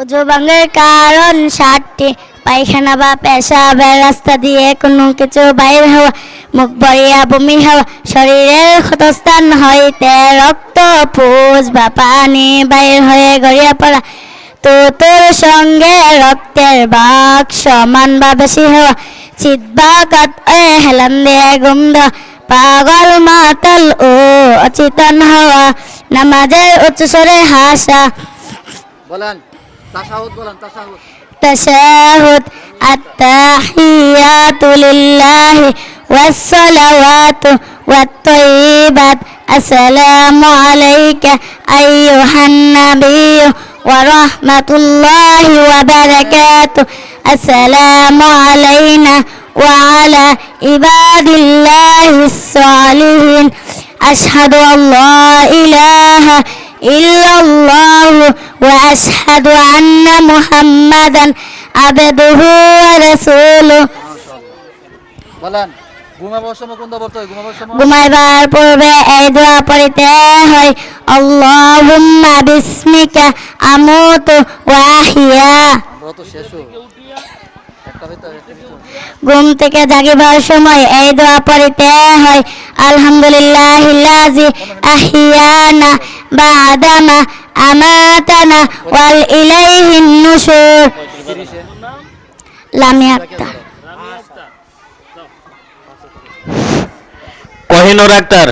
উজুভঙ্গের কারণ ষাটটি পায়খানা বা পেশাবের রাস্তা দিয়ে কোনো কিছু বাইর হওয়া মুখ ভরিয়া বমি হওয়া শরীরের ক্ষতস্থান হইতে রক্ত পুষ বা পানি বাইর হয়ে গড়িয়া পড়া। তো তোর সঙ্গে রক্তের বাঘ সমান বা বেশি হওয়া। চিৎবাকাত হেলান দিয়ে গুম পাগল মাতাল ও অচেতন হওয়া। নামাজের উচ্চস্বরে হাসা বলেন তাসাহুদ বলেন তাসাহুদ التشهد التحيات لله والصلوات والطيبات السلام عليك أيها النبي ورحمة الله وبركاته السلام علينا وعلى عباد الله الصالحين أشهد أن لا إله إلا الله وأشهد أن محمدا عبده ورسوله বলেন ঘুমাবার সময় কোনটা পড়তে হয় ঘুমাবার সময় ঘুমাইবার পূর্বে এই দোয়া পড়িতে হয় আল্লাহুম্মা বিসমিকা আমুতু ওয়া আহিয়া ঘুম থেকে জাগিবার সময় এই দোয়া পড়িতে হয়। আলহামদুলিল্লাহিল্লাজি আহিয়ানা বাদামা আমাতানা ওয়াল ইলাইহিন নুশুর আক্তার। কহিনুর আক্তার।